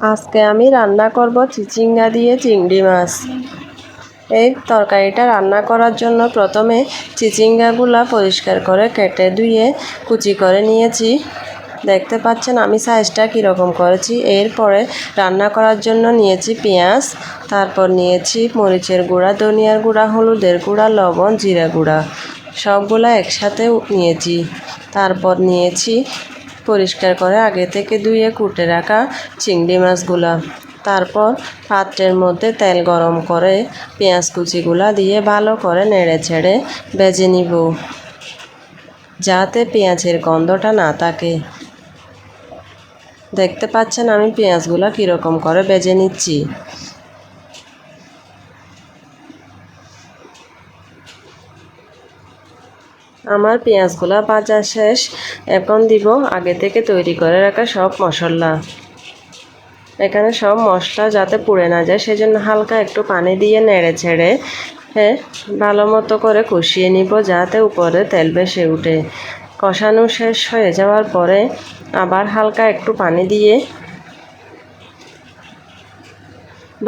আজকে আমি রান্না করব চিচিঙ্গা দিয়ে চিংড়ি মাছ। এই তরকারিটা রান্না করার জন্য প্রথমে চিচিঙ্গাগুলা পরিষ্কার করে কেটে ধুয়ে কুচি করে নিয়েছি। দেখতে পাচ্ছেন আমি সাইজটা কীরকম করেছি। এরপরে রান্না করার জন্য নিয়েছি পেঁয়াজ, তারপর নিয়েছি মরিচের গুঁড়া, ধনিয়ার গুঁড়া, হলুদের গুঁড়া, লবণ, জিরা গুঁড়া। সবগুলা একসাথে নিয়েছি। তারপর নিয়েছি পরিষ্কার করে আগে থেকে ধুয়ে কুটে রাখা চিংড়ি মাছগুলা। তারপর পাত্রের মধ্যে তেল গরম করে পেঁয়াজ কুচিগুলা দিয়ে ভালো করে নেড়ে ছেড়ে বেজে নিব, যাতে পেঁয়াজের গন্ধটা না থাকে। দেখতে পাচ্ছেন আমি পেঁয়াজগুলা কীরকম করে বেজে নিচ্ছি। আমার পেঁয়াজগুলা ভাজা শেষ। এখন দিব আগে থেকে তৈরি করে রাখা সব মশলা। এখানে সব মশলা যাতে পুড়ে না যায়, সেজন্য হালকা একটু পানি দিয়ে নেড়ে ছেড়ে হ্যাঁ ভালো মতো করে কষিয়ে নিব যাতে উপরে তেল বেশি উঠে। কষানো শেষ হয়ে যাওয়ার পরে আবার হালকা একটু পানি দিয়ে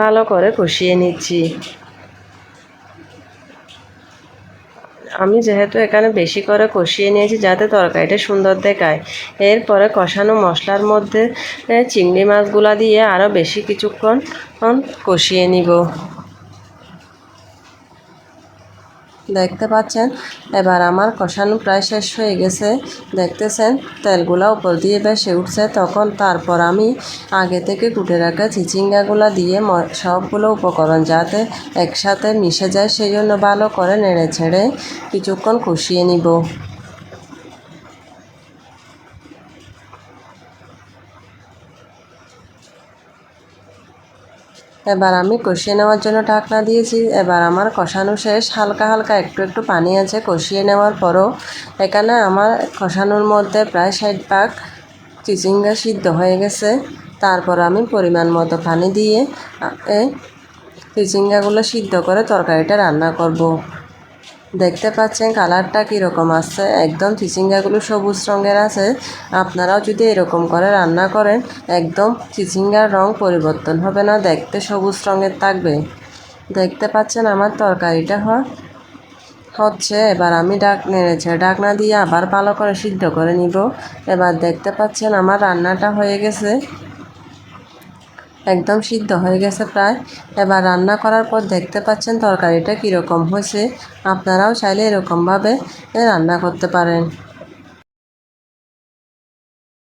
ভালো করে কষিয়ে নিচ্ছি। আমি যেহেতু এখানে বেশি করে কষিয়ে নিয়েছি যাতে তরকারিটা সুন্দর দেখায়, এরপরে কষানো মশলার মধ্যে চিংড়ি মাছগুলা দিয়ে আরও বেশি কিছুক্ষণ কষিয়ে নিব। দেখতে পাচ্ছেন। এবার আমার কষানো প্রায় শেষ হয়ে গেছে। দেখতেছেন, তেলগুলা উপর দিয়ে বেশে উঠছে। তখন তারপর আমি আগে থেকে কুটে রাখা চিচিঙ্গাগুলা দিয়ে সবগুলো উপকরণ যাতে একসাথে মিশে যায় সেই জন্য ভালো করে নেড়ে ছেড়ে কিছুক্ষণ কষিয়ে নিব। এবার আমি কষিয়ে নেওয়ার জন্য ঢাকনা দিয়েছি। এবার আমার কষানো শেষ। হালকা হালকা একটু একটু পানি আছে। কষিয়ে নেওয়ার পরও এখানে আমার কষানোর মধ্যে প্রায় ষাট পাক চিচিঙ্গা সিদ্ধ হয়ে গেছে। তারপর আমি পরিমাণ মতো পানি দিয়ে চিচিঙ্গাগুলো সিদ্ধ করে তরকারিটা রান্না করব। দেখতে পাচ্ছেন কালারটা কীরকম আসছে একদম চিচিঙ্গাগুলো সবুজ রঙের আছে। আপনারাও যদি এরকম করে রান্না করেন, একদম চিচিঙ্গার রং পরিবর্তন হবে না, দেখতে সবুজ রঙের থাকবে। দেখতে পাচ্ছেন আমার তরকারিটা হয় হচ্ছে। এবার আমি ডাক নেড়েছে ডাকনা দিয়ে আবার ভালো করে সিদ্ধ করে নিব। এবার দেখতে পাচ্ছেন আমার রান্নাটা হয়ে গেছে। একদম সিদ্ধ হয়ে গেছে প্রায়। এবার রান্না করার পর দেখতে পাচ্ছেন তরকারিটা কীরকম হয়েছে। আপনারাও চাইলে এরকমভাবে রান্না করতে পারেন।